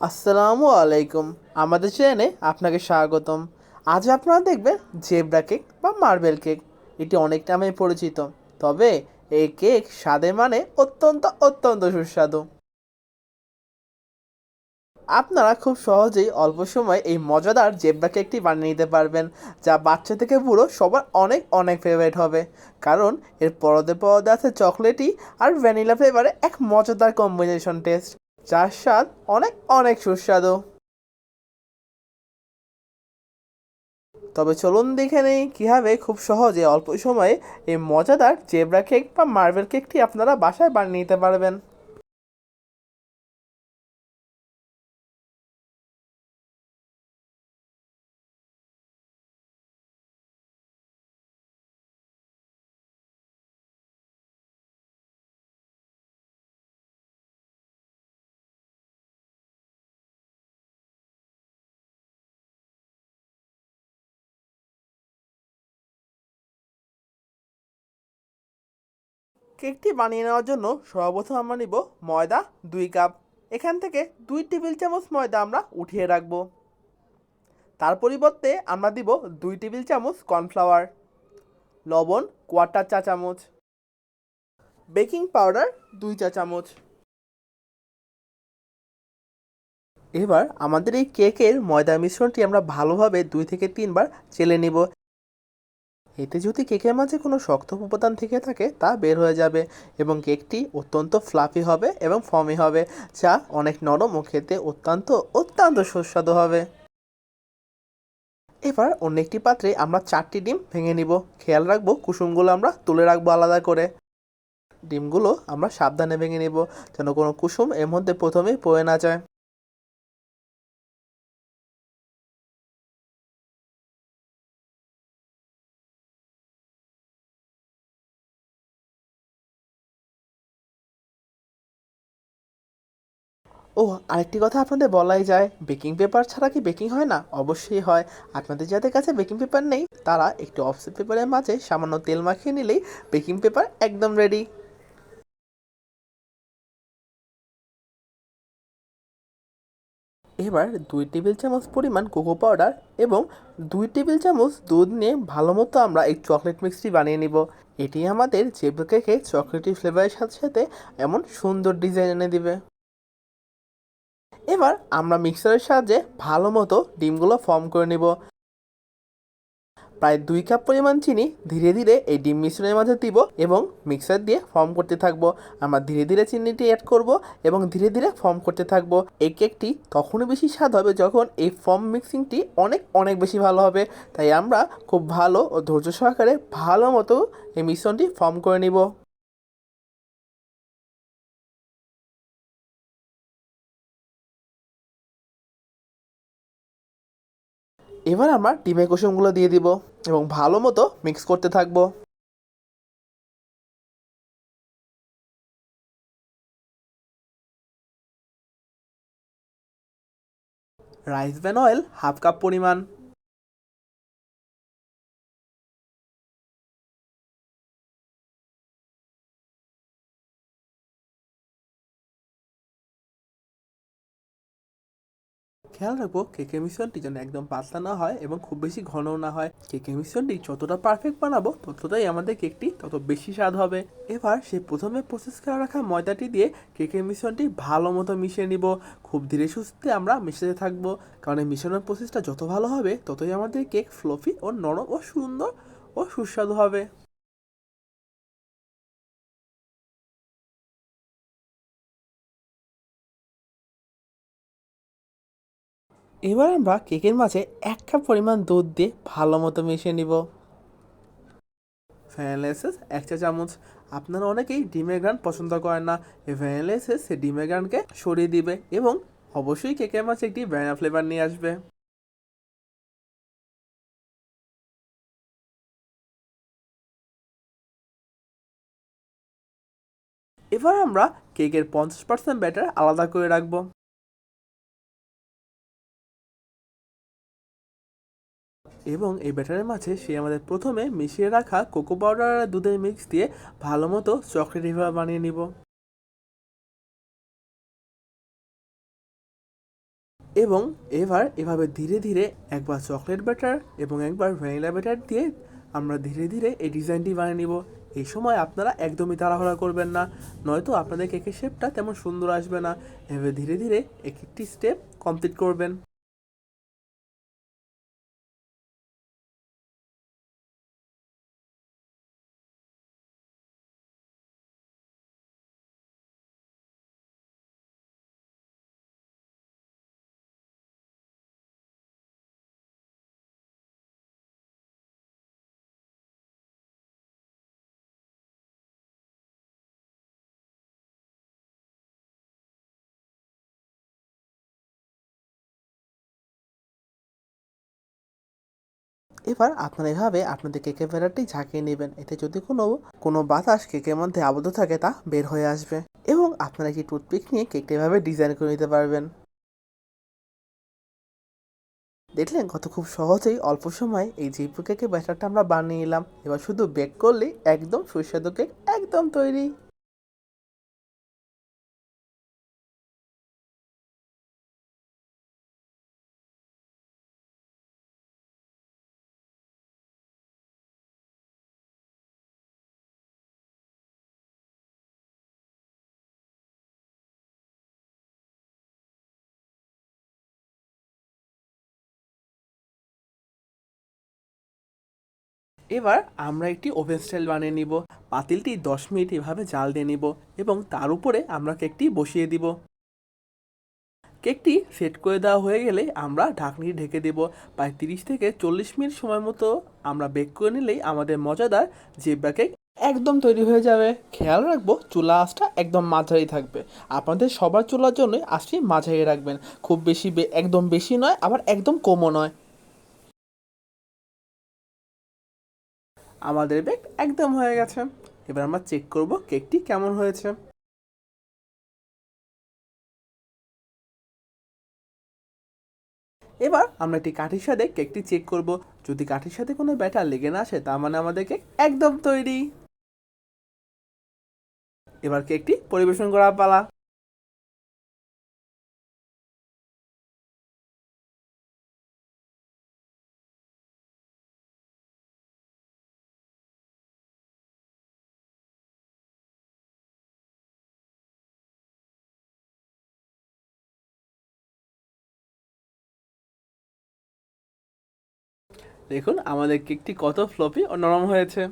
আসসালামু আলাইকুম। আমাদের চ্যানেলে আপনাকে স্বাগতম। আজ আপনারা দেখবেন জেব্রা কেক বা মার্বেল কেক। এটি অনেক নামে পরিচিত, তবে এই কেক স্বাদে মানে অত্যন্ত অত্যন্ত সুস্বাদু। আপনারা খুব সহজেই অল্প সময় এই মজাদার জেব্রা কেকটি বানিয়ে নিতে পারবেন, যা বাচ্চা থেকে বুড়ো সবার অনেক অনেক ফেভারিট হবে। কারণ এর পরদে পরদে আছে চকলেটি আর ভ্যানিলা ফ্লেভারে এক মজাদার কম্বিনেশন টেস্ট যার স্বাদ অনেক অনেক সুস্বাদু। তবে চলুন দেখে নেই কীভাবে খুব সহজে অল্প সময়ে এই মজাদার জেব্রা কেক বা মার্বেল কেকটি আপনারা বাসায় বানিয়ে নিতে পারবেন। কেকটি বানিয়ে নেওয়ার জন্য সর্বপ্রথম আমরা নিব ময়দা দুই কাপ। এখান থেকে দুই টেবিল চামচ ময়দা আমরা উঠিয়ে রাখব। তার পরিবর্তে আমরা দিব দুই টেবিল চামচ কর্নফ্লাওয়ার, লবণ কোয়ার্টার চা চামচ, বেকিং পাউডার দুই চা চামচ। এবার আমাদের এই কেকের ময়দা মিশ্রণটি আমরা ভালোভাবে দুই থেকে তিনবার চেলে নিব। এতে যদি কেকের মাঝে কোনো শক্ত উপাদান থেকে থাকে, তা বের হয়ে যাবে এবং কেকটি অত্যন্ত ফ্লাফি হবে এবং ফমি হবে, যা অনেক নরম ও খেতে অত্যন্ত অত্যন্ত সুস্বাদু হবে। এবার অন্য একটি পাত্রে আমরা চারটি ডিম ভেঙে নিব। খেয়াল রাখব, কুসুমগুলো আমরা তুলে রাখব আলাদা করে। ডিমগুলো আমরা সাবধানে ভেঙে নিব, যেন কোনো কুসুম এর মধ্যে প্রথমেই পড়ে না যায়। ও আরেকটি কথা আপনাদের বলাই যায়। বেকিং পেপার ছাড়া কি বেকিং হয় না? অবশ্যই হয়। আপনাদের যাদের কাছে বেকিং পেপার নেই, তারা একটু অফসেট পেপারের মাঝে সামান্য তেল মাখিয়ে নিলেই বেকিং পেপার একদম রেডি। এবার দুই টেবিল চামচ পরিমাণ কোকো পাউডার এবং দুই টেবিল চামচ দুধ নিয়ে ভালো মতো আমরা এই চকলেট মিক্সটি বানিয়ে নিব। এটি আমাদের জেবরা কেকে চকলেটি ফ্লেভারের সাথে সাথে এমন সুন্দর ডিজাইন এনে দিবে। এবার আমরা মিক্সারের সাহায্যে ভালো মতো ডিমগুলো ফর্ম করে নিব। প্রায় দুই কাপ পরিমাণ চিনি ধীরে ধীরে এই ডিম মিশ্রণের মাঝে দিব এবং মিক্সার দিয়ে ফর্ম করতে থাকব। আমরা ধীরে ধীরে চিনিটি অ্যাড করব এবং ধীরে ধীরে ফর্ম করতে থাকব। এই কেকটি তখনই বেশি স্বাদ হবে যখন এই ফর্ম মিক্সিংটি অনেক অনেক বেশি ভালো হবে। তাই আমরা খুব ভালো ও ধৈর্য সহকারে ভালো মতো এই মিশ্রণটি ফর্ম করে নিব। এবার আমার ডিমের কুসুমগুলো দিয়ে দিব এবং ভালো মতো মিক্স করতে থাকব। Rice bran oil half cup পরিমাণ। খেয়াল রাখব কেকের মিশ্রণটি যেন একদম পাতলা না হয় এবং খুব বেশি ঘনও না হয়। কেকের মিশ্রণটি যতটা পারফেক্ট বানাবো, ততটাই আমাদের কেকটি তত বেশি স্বাদ হবে। এবার সে প্রথমে প্রসেস করে রাখা ময়দাটি দিয়ে কেকের মিশ্রণটি ভালো মতো মিশিয়ে নিব। খুব ধীরে সুস্থে আমরা মিশাতে থাকব। কারণ এই মিশনের প্রসেসটা যত ভালো হবে, ততই আমাদের কেক ফ্লফি ও নরম ও সুন্দর ও সুস্বাদু হবে। এবার আমরা কেকের মাঝে এক কাপ পরিমাণ দুধ দিয়ে ভালো মতো মিশিয়ে নিব। ভ্যানিলা এসেন্স এক চা চামচ। আপনারা অনেকেই ডিমের গ্রান পছন্দ করেন না। এই ভ্যানিলা এসেন্স সেই ডিমের গ্রানকে সরিয়ে দিবে এবং অবশ্যই কেকের মাঝে একটি ভ্যানিলা ফ্লেভার নিয়ে আসবে। এবার আমরা কেকের পঞ্চাশ পার্সেন্ট ব্যাটার আলাদা করে রাখব। এবং এই ব্যাটারের মাঝে সে আমাদের প্রথমে মিশিয়ে রাখা কোকো পাউডার আর দুধের মিক্স দিয়ে ভালো মতো চকলেট বানিয়ে নিব। এবং এবার এভাবে ধীরে ধীরে একবার চকলেট ব্যাটার এবং একবার ভ্যানিলা ব্যাটার দিয়ে আমরা ধীরে ধীরে এই ডিজাইনটি বানিয়ে নিব। এই সময় আপনারা একদমই তাড়াহুড়া করবেন না, নয়তো আপনাদের কেকের শেপটা তেমন সুন্দর আসবে না। এভাবে ধীরে ধীরে এক একটি স্টেপ কমপ্লিট করবেন। এবার আপনারা এভাবে আপনাদের কেকের ব্যাটারটি ঝাঁকিয়ে নেবেন। এতে যদি কোনো কোনো বাতাস কেকের মধ্যে আবদ্ধ থাকে তা বের হয়ে আসবে এবং আপনারা একটি টুথপিক নিয়ে কেকটা এভাবে ডিজাইন করে নিতে পারবেন। দেখলেন কত খুব সহজেই অল্প সময় এই জিপু কেকের ব্যাটারটা আমরা বানিয়ে নিলাম। এবার শুধু বেক করলেই একদম সুস্বাদু কেক একদম তৈরি। এবার আমরা একটি ওভেন স্টাইল বানিয়ে নিব। পাতিলটি দশ মিনিট এভাবে জাল দিয়ে নিব এবং তার উপরে আমরা কেকটি বসিয়ে দিব। কেকটি সেট করে দেওয়া হয়ে গেলে আমরা ঢাকনি ঢেকে দেব। প্রায় তিরিশ থেকে চল্লিশ মিনিট সময় মতো আমরা বেক করে নিলেই আমাদের মজাদার জেব্রা কেক একদম তৈরি হয়ে যাবে। খেয়াল রাখব, চুলা আঁচটা একদম মাঝারি থাকবে। আপনাদের সবার চুলার জন্যই আঁচটি মাঝারি রাখবেন। খুব বেশি একদম বেশি নয়, আবার একদম কমও নয়। আমাদের বেক একদম হয়ে গেছে। এবার আমরা চেক করব কেকটি কেমন হয়েছে। এবার আমরা একটি কাঠির সাথে কেকটি চেক করব। যদি কাঠির সাথে কোনো ব্যাটার লেগে না আসে, তার মানে আমাদের কেক একদম তৈরি। এবার কেকটি পরিবেশন করা পালা। দেখুন, আমাদের কেকটি কত ফ্লপি ও নরম হয়েছে।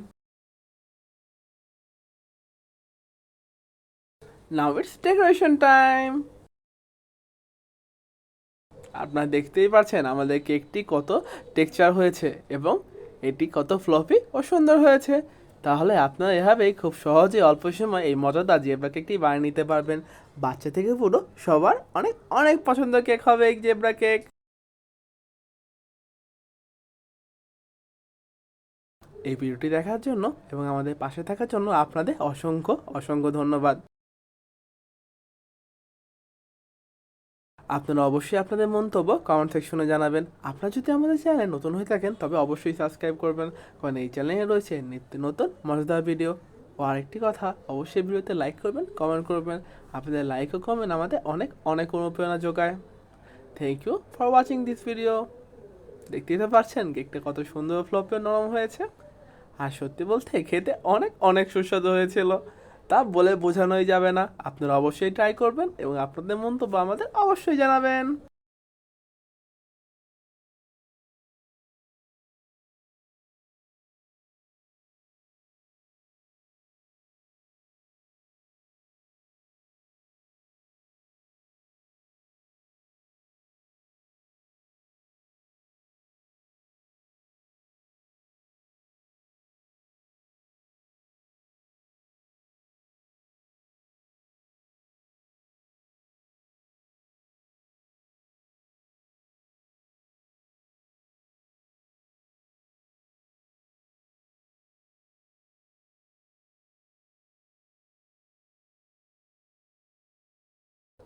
নাও ইটস ডেকোরেশন টাইম আপনারা দেখতেই পাচ্ছেন, আমাদের কেকটি কত টেক্সচার হয়েছে এবং এটি কত ফ্লপি ও সুন্দর হয়েছে। তাহলে আপনারা এভাবেই খুব সহজে অল্প সময় এই মজাদার জেব্রা কেকটি বানিয়ে নিতে পারবেন। বাচ্চা থেকে পুরো সবার অনেক অনেক পছন্দ কেক হবে এই জেব্রা কেক। এই ভিডিওটি দেখার জন্য এবং আমাদের পাশে থাকার জন্য আপনাদের অসংখ্য অসংখ্য ধন্যবাদ। আপনারা অবশ্যই আপনাদের মন্তব্য কমেন্ট সেকশনে জানাবেন। আপনারা যদি আমাদের চ্যানেলে নতুন হয়ে থাকেন, তবে অবশ্যই সাবস্ক্রাইব করবেন। কারণ এই চ্যানেলে রয়েছে নিত্য নতুন, মজাদার ভিডিও ও আরেকটি কথা, অবশ্যই ভিডিওতে লাইক করবেন কমেন্ট করবেন। আপনাদের লাইক ও কমেন্ট আমাদের অনেক অনেক অনুপ্রেরণা যোগায়। Thank you for watching this video দেখতেই তো পারছেন, কেকটা কত সুন্দর ফ্লপে নরম হয়েছে। আর সত্যি বলতে খেতে অনেক অনেক সুস্বাদু হয়েছিল। তা বলে বোঝানোই যাবে না। আপনারা অবশ্যই ট্রাই করবেন এবং আপনাদের মন্তব্য আমাদের অবশ্যই জানাবেন।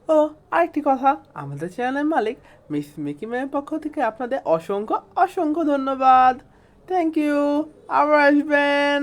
ও, আরেকটি কথা। আমাদের চ্যানেলের মালিক মিস মিকি ম্যামের পক্ষ থেকে আপনাদের অসংখ্য অসংখ্য ধন্যবাদ। থ্যাংক ইউ আবার আসবেন।